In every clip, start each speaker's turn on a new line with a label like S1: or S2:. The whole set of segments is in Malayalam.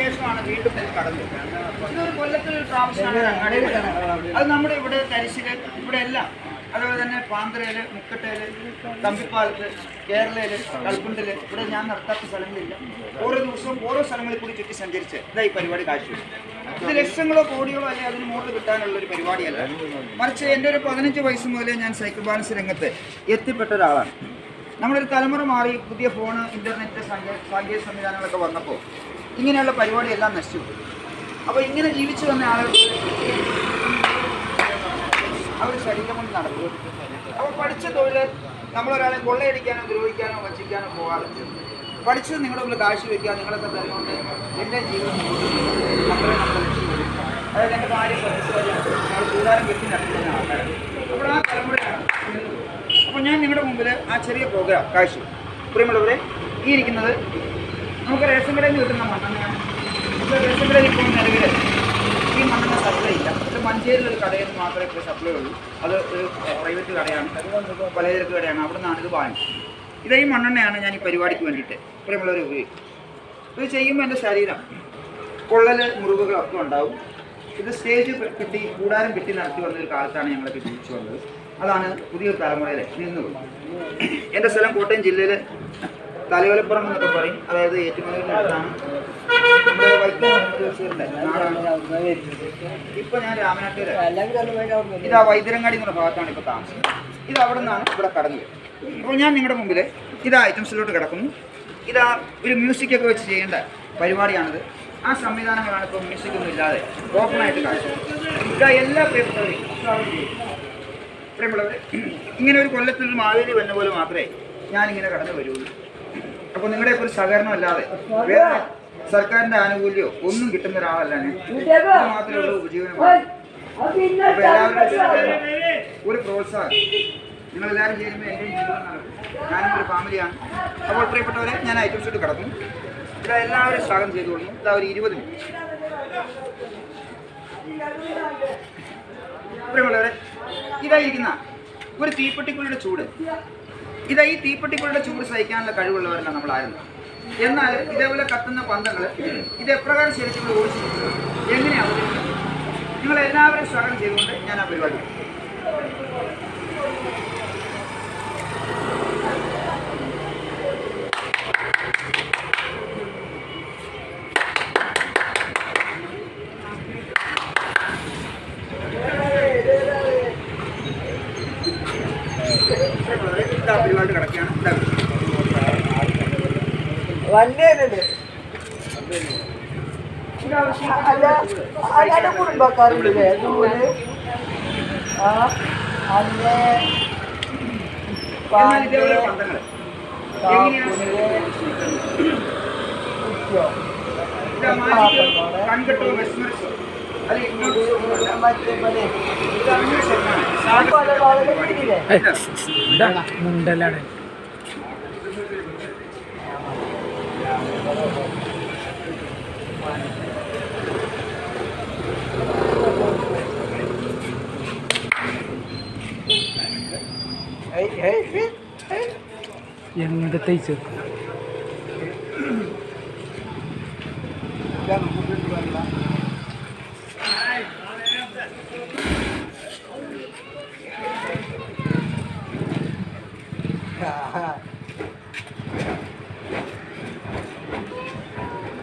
S1: ശേഷമാണ് വീണ്ടും ഇത് കടന്നത്. ഇതൊരു. അത് നമ്മുടെ ഇവിടെ തരിശിൽ ഇവിടെ എല്ലാം. അതുപോലെ തന്നെ പാന്തരയിൽ മുക്കട്ടയിൽ തമ്പിപ്പാലത്ത് കേരളയിൽ കൽക്കുണ്ടിൽ ഇവിടെ ഞാൻ നടത്താത്ത സ്ഥലങ്ങളില്ല. ഓരോ ദിവസവും ഓരോ സ്ഥലങ്ങളിൽ കൂടി ചുറ്റി സഞ്ചരിച്ച് ഇതാ ഈ പരിപാടി കാഴ്ച ഇത് ലക്ഷങ്ങളോ കോടികളോ അല്ലെ അതിന് മുകളിൽ കിട്ടാനുള്ള ഒരു പരിപാടിയല്ല. മറിച്ച് എന്റെ ഒരു പതിനഞ്ച് വയസ്സ് മുതലേ ഞാൻ സൈക്കിൾ ബാലൻസ് രംഗത്ത് എത്തിപ്പെട്ട ഒരാളാണ്. നമ്മളൊരു തലമുറ മാറി പുതിയ ഫോണ് ഇന്റർനെറ്റ് സാങ്കേതിക സംവിധാനങ്ങളൊക്കെ വന്നപ്പോൾ ഇങ്ങനെയുള്ള പരിപാടിയെല്ലാം നശിച്ചു അപ്പോൾ ഇങ്ങനെ ജീവിച്ചു വന്ന ആളുകൾ അവർ ശരീരം കൊണ്ട് നടക്കും. അപ്പോൾ പഠിച്ച തൊഴിൽ നമ്മളൊരാളെ കൊള്ളയടിക്കാനോ ദ്രോഹിക്കാനോ വഞ്ചിക്കാനോ പോകാറുണ്ട് പഠിച്ചത് നിങ്ങളുടെ മുമ്പിൽ കാഴ്ച വയ്ക്കുക നിങ്ങളൊക്കെ തരുന്നുണ്ട്. എന്റെ ജീവിതം. മക്കളെ നമ്മുടെ അതായത് എന്റെ ഭാര്യ ഞങ്ങൾ കൂടാരം കെട്ടി നടത്തുന്ന ആൾക്കാരാണ്. അപ്പോൾ ആ തലമുറയാണ്. അപ്പോൾ ഞാൻ നിങ്ങളുടെ മുമ്പിൽ ആ ചെറിയ പ്രോഗ്രാം കാഴ്ച പ്രിയമുള്ളവരെ ഈ ഇരിക്കുന്നത് നമുക്ക് റേഷൻ കടയിൽ നിന്ന് കിട്ടുന്ന മണ്ണെണ്ണയാണ് ഇപ്പോൾ റേഷൻ കടയിൽ ഇപ്പോൾ നിലവിൽ ഈ മണ്ണെണ്ണ സപ്ലൈ ഇല്ല. പക്ഷേ മഞ്ചേരിയിലൊരു കടയിൽ മാത്രമേ ഇപ്പോൾ സപ്ലൈ ഉള്ളൂ. അത് ഒരു പ്രൈവറ്റ് കടയാണ്. പലചരക്ക് കടയാണ്. അവിടെ നിന്നാണ് ഇത് വാങ്ങിച്ചത് ഇത് ഈ മണ്ണെണ്ണയാണ് ഞാൻ ഈ പരിപാടിക്ക് വേണ്ടിയിട്ട് പ്രിയമുള്ളവരെ ഉപയോഗിക്കും ഇത് ചെയ്യുമ്പോൾ എന്റെ ശരീരം പൊള്ളൽ മുറിവുകളൊക്കെ ഉണ്ടാവും. ഇത് സ്റ്റേജ് കിട്ടി കൂടാരം കിട്ടി നടത്തി വന്ന ഒരു കാലത്താണ് ഞങ്ങളൊക്കെ ജീവിച്ചു വന്നത്. അതാണ് പുതിയൊരു തലമുറയിലെ നിന്നുള്ളത് എന്റെ സ്ഥലം കോട്ടയം ജില്ലയിൽ തലയോലപ്പുറം എന്നൊക്കെ പറയും. അതായത് ഏറ്റുമാനൂരിനടുത്താണ് നമ്മുടെ ഇപ്പൊ ഞാൻ രാമനാട്ടുകര. ഇതാ വൈദ്യരങ്ങാടി എന്നുള്ള ഭാഗത്താണ് ഇപ്പൊ താമസം. ഇത് അവിടെ നിന്നാണ് ഇവിടെ കടന്നു അപ്പോൾ ഞാൻ നിങ്ങളുടെ മുമ്പിൽ ഇതാ ഐറ്റംസിലോട്ട് കിടക്കുന്നു. ഇതാ ഒരു മ്യൂസിക് ഒക്കെ വെച്ച് ചെയ്യേണ്ട പരിപാടിയാണിത്. ആ സംവിധാനങ്ങളാണ് ഇപ്പോൾ മ്യൂസിക് ഒന്നും ഇല്ലാതെ ഓപ്പണായിട്ട് കാണിച്ചത്. എല്ലാ പേപ്പറും ഇങ്ങനെ ഒരു കൊല്ലത്തിൽ മാവേലി വന്ന പോലെ മാത്രമേ ഞാനിങ്ങനെ കടന്നു വരുള്ളൂ. അപ്പോൾ നിങ്ങളുടെ ഒരു സഹകരണം അല്ലാതെ വേറെ സർക്കാരിന്റെ ആനുകൂല്യമോ ഒന്നും കിട്ടുന്ന ഒരാളല്ല ഞാൻ. മാത്രമേ ഉള്ളൂ ഉപജീവനമാണ് അപ്പോൾ എല്ലാവരുടെയും ഒരു പ്രോത്സാഹനം. നിങ്ങൾ എല്ലാവരും ചേരുമ്പോൾ എന്റെയും ജീവിതം നടക്കും. ഞാനും ഒരു ഫാമിലിയാണ്. അപ്പോൾ പ്രിയപ്പെട്ടവരെ ഞാൻ ഐറ്റംസ് ഇട്ട് കിടക്കുന്നു ഇവിടെ എല്ലാവരും സ്വാഗതം ചെയ്തു കൊടുക്കും ഇതാ ഒരു ഇരുപത് മിനിറ്റ്. പ്രിയമുള്ളവരെ ഇതായിരിക്കുന്ന ഒരു തീപ്പെട്ടിക്കുള്ളിയുടെ ചൂട്. ഇതാ ഈ തീപ്പെട്ടിക്കുള്ളിയുടെ ചൂട് സഹിക്കാനുള്ള കഴിവുള്ളവരല്ല നമ്മളായിരുന്നു. എന്നാൽ ഇതേപോലെ കത്തുന്ന പന്തങ്ങൾ ഇത് എപ്രകാരം ശരിക്കും ഓടിച്ചു എങ്ങനെയാണ് നിങ്ങൾ സ്വാഗതം ചെയ്തുകൊണ്ട് ഞാൻ ആ പരിപാടി ഇതാ പരിപാടി കിടക്കുകയാണ് ഇതാ
S2: വണ്ടിയല്ലേ
S1: ഇതാ
S2: അല്ല അയാളുടെ കുടുംബക്കാരുണ്ട് ദൂര് ആ അന്ന്
S1: എന്നാൽ ഇതേപോലെ പന്തങ്ങൾ എങ്ങനെയാണ് ഇതാ മാജിക്കോ കൺകെട്ടോ മെസ്മറിസോ അത് ഇങ്ങോട്ട് ഒന്നുമല്ല.
S2: മറ്റേ പോലെ.
S1: ഇത്
S3: എന്ത് തയ്ച്ചു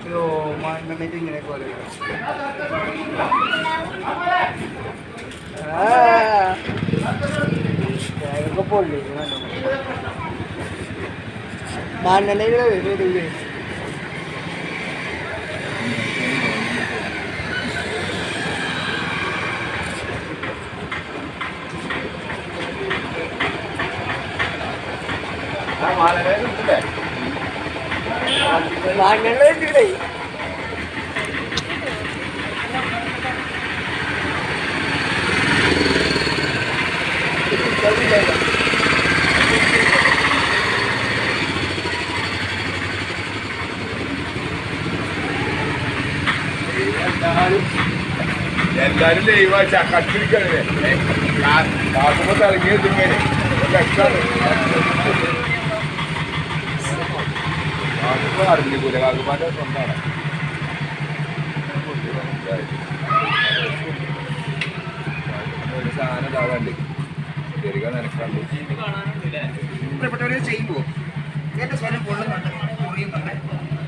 S2: യോ മണ്ണെണ്ണ ഇങ്ങനെ പോലെ പൊള്ളി മണ്ണെണ്ണ വരുന്നത് മണ്ണെണ്ണ വെച്ചിട്ടേ
S4: എല്ലാരും
S1: എന്റെ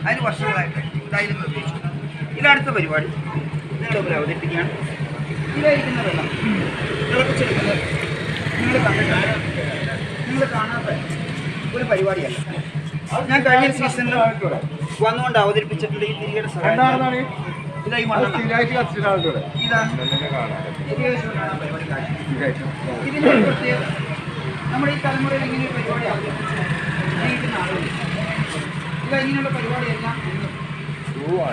S1: അതിന് വർഷങ്ങളായിട്ട് നിർദ്ദേശിച്ചു ഇതടുത്ത പരിപാടി. അവതരിപ്പിക്കുകയാണ്. ഇതായിരിക്കുന്ന വെള്ളം തിളപ്പിച്ചെടുക്കുന്നത് നിങ്ങൾ കാണാത്ത ഒരു പരിപാടിയല്ല. ഞാൻ കഴിഞ്ഞ സീസണിൽ വന്നുകൊണ്ട് അവതരിപ്പിച്ചിട്ടുണ്ട് ഈ തിരികെ സഹായം ഇതാ പ്രത്യേകത നമ്മുടെ ഈ തലമുറയിൽ ഇങ്ങനെ ഒരു പരിപാടി അവതരിപ്പിച്ചിരിക്കുന്ന ആളുകൾ ഇല്ല ഇങ്ങനെയുള്ള പരിപാടിയെല്ലാം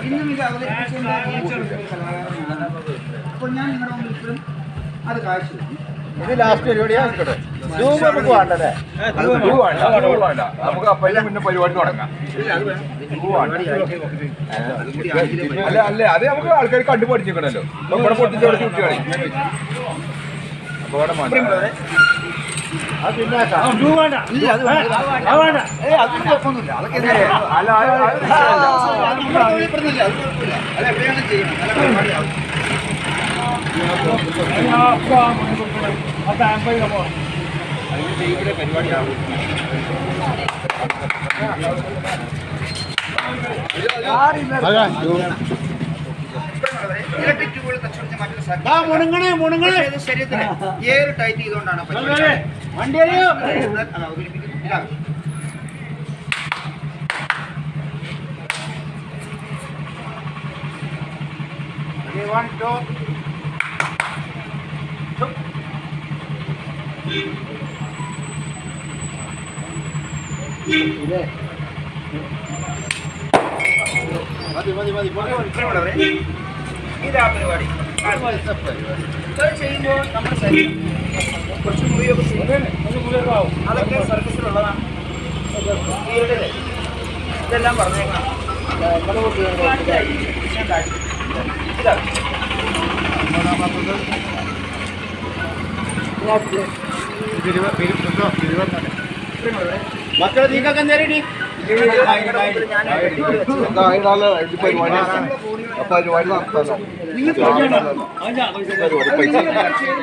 S1: ഇന്നും ഇത് അവതരിപ്പിച്ചുകൊണ്ട് കലാകാരനാണ് അപ്പോൾ ഞാൻ നിങ്ങളുടെ മുമ്പിൽ ഇപ്പോഴും അത് കാഴ്ചവെക്കും
S2: ഇത് ലാസ്റ്റ് പരിപാടിയാണ് സൂം നമുക്ക് വേണ്ടല്ലേ
S4: നമുക്ക് അപ്പഴേ മുന്നേ പരിപാടി തുടങ്ങാം അല്ല അല്ല അത് നമുക്ക് ആൾക്കാർ കണ്ടു പഠിച്ചിരിക്കണല്ലോ ഇപ്പൊ ഇവിടെ പൊട്ടിച്ചോടെ കുട്ടികളെ അപ്പൊ അല്ല
S1: അല്ല
S2: മുണുങ്ങണേ മുണുങ്ങണേ
S1: ശരീരത്തിന് ഏറെ ടൈറ്റ് ചെയ്തുകൊണ്ടാണ്
S2: വണ്ടി അറിയോ
S1: അത് അവതരിപ്പിക്കുന്നു ഇതാണ്
S2: വൺ ടു ഇതേ മതി മതി മതി
S1: ഇതാ പരിപാടി ചെയ്യുമ്പോൾ നമ്മുടെ ശരീരം കുറച്ച് മുറിയൊക്കെ ചെയ്യും അതൊക്കെ സർക്കസിലുള്ളതാണ് ഇതെല്ലാം പറഞ്ഞേക്കാം ഇതാ പ്രിയമുള്ളവരെ,
S2: മക്കളെ നീക്കൊക്കെ നേരിടി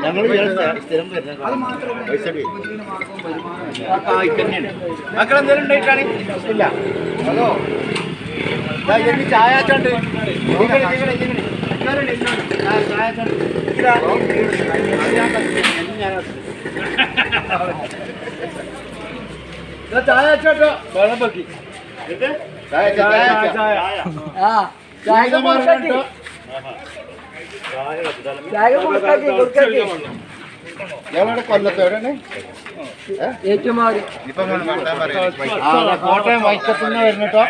S2: ഞങ്ങൾ സ്ഥിരം
S1: വരുമാനവും
S2: മക്കൾ എന്തെങ്കിലും ഉണ്ടായിട്ടാണ്. ഇല്ല. ഹലോ. ചായ ചാണ്ട്
S1: ഇതാ
S2: ചായ ചോട്ടോ വെള്ളം വെക്കി ചായ ചായ ഞങ്ങളുടെ കൊല്ലത്തോടാണ് കോട്ടയം വൈക്കത്തുനിന്ന് വരുന്നട്ടോ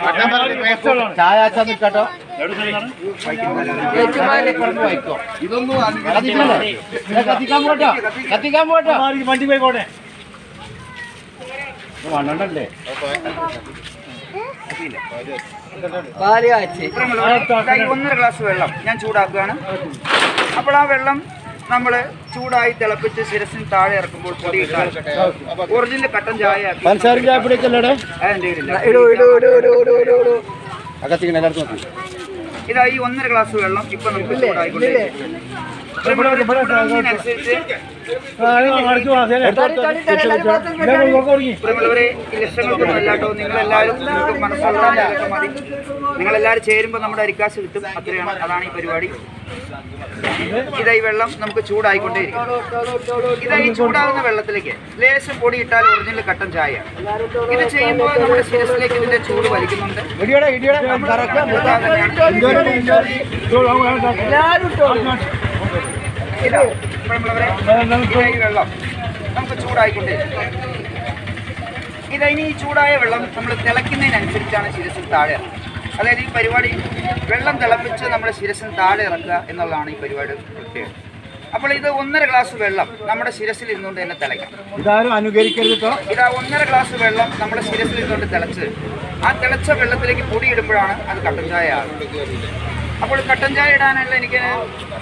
S2: ചായ വൈക്കോ ഇതൊന്നും കത്തിക്കല്ലേ കത്തിക്കാൻ പോട്ടോ കത്തിക്കാൻ പോട്ടോ വണ്ടി പോയി പോട്ടെ മണ്ണണ്ടല്ലേ
S1: പ്രിയമുള്ളവരെ, ഇതാ ഈ ഒന്നര ഗ്ലാസ് വെള്ളം ഞാൻ ചൂടാക്കുകയാണ്. അപ്പോൾ ആ വെള്ളം നമ്മൾ ചൂടായി തിളപ്പിച്ച് ശിരസിന് താഴെ ഇറക്കുമ്പോൾ പൊടി ഒറിജിനൽ കട്ടൻ ചായ
S2: പഞ്ചസാര ചായ പിടിക്കല്ലേ. അകത്തിങ്ങനെ എല്ലായിടത്തും
S1: ഇതാ ഈ ഒന്നര ഗ്ലാസ് വെള്ളം ഇപ്പൊ നമുക്ക് ചൂടായിക്കൊണ്ടിരിക്കും ലക്ഷങ്ങൾക്കൊന്നും നിങ്ങളെല്ലാവരും ഇതൊക്കെ മതി നിങ്ങളെല്ലാവരും ചേരുമ്പോൾ നമ്മുടെ അരിക്കാശ് കിട്ടും. അത്രയാണ്. അതാണ് ഈ പരിപാടി. ഇതായി വെള്ളം നമുക്ക് ചൂടായിക്കൊണ്ടേയിരിക്കും. ഇതായി ചൂടാകുന്ന വെള്ളത്തിലേക്ക് ലേശം പൊടി ഇട്ടാൽ ഒറിജിനൽ കട്ടൻ ചായ. ഇത് ചെയ്യുമ്പോൾ നമ്മുടെ ശിരസിലേക്ക് ഇതിന്റെ ചൂട് വലിക്കുന്നുണ്ട്. പ്രിയമുള്ളവരെ ഇതാ ഈ വെള്ളം. നമുക്ക് ചൂടായിക്കൊണ്ടേ ഇതാ ഇനി ഈ ചൂടായ വെള്ളം നമ്മൾ തിളയ്ക്കുന്നതിനനുസരിച്ചാണ് ശിരസിൽ താഴെ. അതായത് ഈ പരിപാടി വെള്ളം തിളപ്പിച്ച് നമ്മൾ ശിരസിന് താഴെ ഇറക്കുക എന്നുള്ളതാണ് ഈ പരിപാടി പ്രത്യേകത അപ്പോൾ ഇത് ഒന്നര ഗ്ലാസ് വെള്ളം നമ്മുടെ ശിരസിൽ ഇരുന്നുകൊണ്ട് തന്നെ തിളയ്ക്കാം.
S2: ഇതാരും അനുകരിക്കരുത്
S1: ഇതാ ഒന്നര ഗ്ലാസ് വെള്ളം നമ്മുടെ ശിരസിൽ ഇരുന്നുകൊണ്ട് തിളച്ച്. ആ തിളച്ച വെള്ളത്തിലേക്ക് പൊടി ഇടുമ്പോഴാണ് അത് കട്ടൻ ചായ ആകുന്നത്. അപ്പോൾ കട്ടൻ ചായ ഇടാനുള്ള എനിക്ക്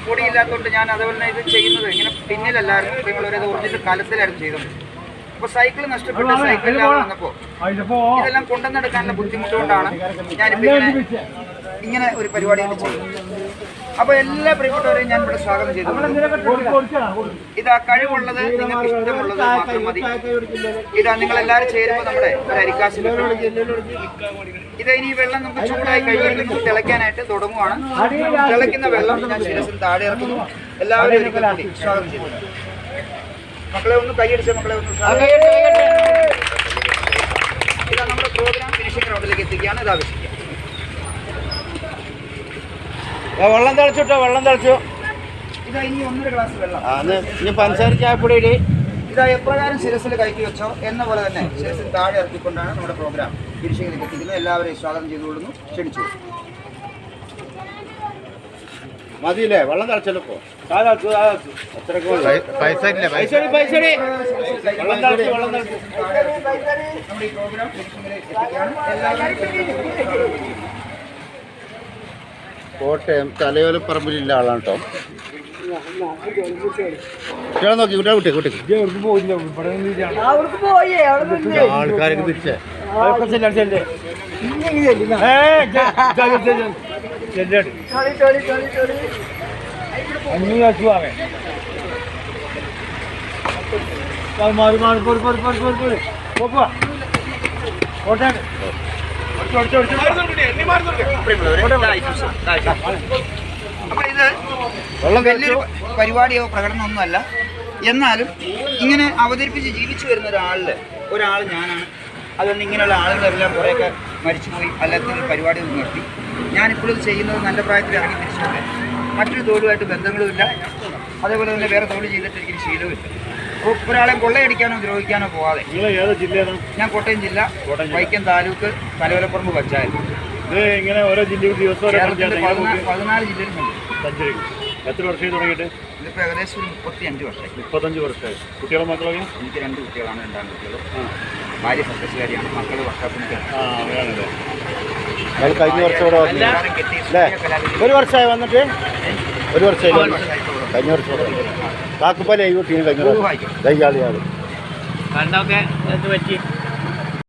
S1: പൊടിയില്ലാത്തതുകൊണ്ട് ഞാൻ അതുപോലെ തന്നെ ഇത് ചെയ്യുന്നത്. ഇങ്ങനെ പിന്നിലല്ലായിരുന്നു നിങ്ങളൊരു ഒറിജിനൽ കലത്തിലായിരുന്നു ചെയ്തത്. അപ്പോൾ സൈക്കിൾ നഷ്ടപ്പെട്ട് സൈക്കിൾ വന്നപ്പോൾ ഇതെല്ലാം കൊണ്ടുവന്നെടുക്കാനുള്ള ബുദ്ധിമുട്ടുകൊണ്ടാണ് ഞാൻ ഇങ്ങനെ ഇങ്ങനെ ഒരു പരിപാടി ചെയ്യുന്നത് അപ്പോൾ എല്ലാ പ്രിയപ്പെട്ടവരെയും ഞാൻ ഇവിടെ സ്വാഗതം ചെയ്തു. ഇതാ കഴിവുള്ളത് നിങ്ങൾക്ക് ഇഷ്ടമുള്ളത് മാത്രം മതി. ഇതാ നിങ്ങൾ എല്ലാവരും ചേരുമ്പോൾ നമ്മുടെ ഒരു അരിക്കാശ് ഇത് ഇനി വെള്ളം നമുക്ക് ചൂടായി കഴിയുമ്പോൾ തിളയ്ക്കാനായിട്ട് തുടങ്ങുവാണ്. തിളയ്ക്കുന്ന വെള്ളം ഞാൻ ശിരസിൽ താഴെ ഇറക്കുന്നു. എല്ലാവരും സ്വാഗതം ചെയ്തു. മക്കളെ ഒന്ന് കൈയടിച്ച മക്കളെ ഒന്ന് സ്വാഗതം ഇതാ നമ്മുടെ പ്രോഗ്രാം ഫിനിഷിംഗ് റൗണ്ടിലേക്ക് എത്തിക്കുകയാണ്. ഇത്
S2: വെള്ളം തിളച്ചിട്ടോ വെള്ളം തിളച്ചു.
S1: ഇതാ ഇനി ഒന്നര ഗ്ലാസ് വെള്ളം.
S2: ആ ഇനി പഞ്ചസാര ചായപ്പൊടി ഇടി.
S1: ഇതാ എപ്രകാരം ശിരസിൽ കയറ്റി വെച്ചോ എന്ന പോലെ തന്നെ ശിരസിൽ താഴെ ഇറക്കിക്കൊണ്ടാണ് നമ്മുടെ പ്രോഗ്രാം. ഫിനിഷിംഗിലേക്ക് എത്തിക്കുന്നത് എല്ലാവരെയും സ്വാഗതം ചെയ്തുകൊള്ളുന്നു. ക്ഷണിച്ചു.
S2: മതിയില്ലേ? വെള്ളം തിളച്ചല്ലോ ഇപ്പൊ. അത്രയൊക്കെ പൈസ? ഇല്ല പൈസ പൈസ വെള്ളം തിളച്ചു വെള്ളം തിളച്ചു.
S1: നമ്മുടെ ഈ പ്രോഗ്രാം ഫിനിഷിംഗിലേക്ക് എത്തിക്കുകയാണ്. എല്ലാവരും
S2: കോട്ടയം തലയോലപ്പറമ്പിലുള്ള ആളാണ് കേട്ടോ. കുട്ടികളെ നോക്കി കുട്ടികളെ കുട്ടി കുട്ടി. ആൾക്കാരൊക്കെ തിരിച്ചേ.
S1: അപ്പോൾ ഇത് വലിയൊരു പരിപാടിയോ പ്രകടനമൊന്നുമല്ല. എന്നാലും ഇങ്ങനെ അവതരിപ്പിച്ച് ജീവിച്ചു വരുന്ന ഒരാളിൽ ഒരാൾ ഞാനാണ്. അതുകൊണ്ട് ഇങ്ങനെയുള്ള ആളുകളെല്ലാം കുറേയൊക്കെ മരിച്ചുപോയി. അല്ലാത്ത പരിപാടി നിർത്തി. ഞാനിപ്പോഴും ചെയ്യുന്നത് നല്ല പ്രായത്തിൽ ഇറങ്ങി തിരിച്ചു മറ്റൊരു തൊഴിലുമായിട്ട് ബന്ധങ്ങളുമില്ല. അതേപോലെ തന്നെ വേറെ തൊഴിൽ ചെയ്തിട്ട് എനിക്ക് അപ്പോൾ ഒരാളെ കൊള്ളയടിക്കാനോ ദ്രോഹിക്കാനോ പോവാതെ.
S5: ഏത് ജില്ലയാണ്?
S1: ഞാൻ കോട്ടയം ജില്ല വൈക്കം താലൂക്ക് തലവലപ്പുറമ്പ് പഞ്ചായത്ത്.
S5: ഇത് ഇങ്ങനെ ഓരോ ജില്ലയിൽ ദിവസവും
S1: പതിനാല് ജില്ലയിലുണ്ട്.
S5: സഞ്ചരി എത്ര വർഷമായി തുടങ്ങിയിട്ട്?
S1: ഇതിപ്പോൾ ഏകദേശം ഒരു മുപ്പത്തി അഞ്ച് വർഷമായി.
S5: മുപ്പത്തഞ്ച് വർഷമായി. കുട്ടികളെ മക്കളൊക്കെ
S1: എനിക്ക് രണ്ട് കുട്ടികളാണ് രണ്ടാം കുട്ടികൾ ഭാര്യ സത്യശാലിയാണ് മക്കൾ
S2: ഞങ്ങൾ കഴിഞ്ഞ വർഷം ഇവിടെ വന്നു. ഒരു വർഷമായി വന്നിട്ട്? ഒരു വർഷമായി. കഴിഞ്ഞ വർഷം. ഇവിടെ വന്നു. കാക്കുപ്പ ലൈവ് ടീം കഴിഞ്ഞ
S3: കണ്ടൊക്കെ പറ്റി?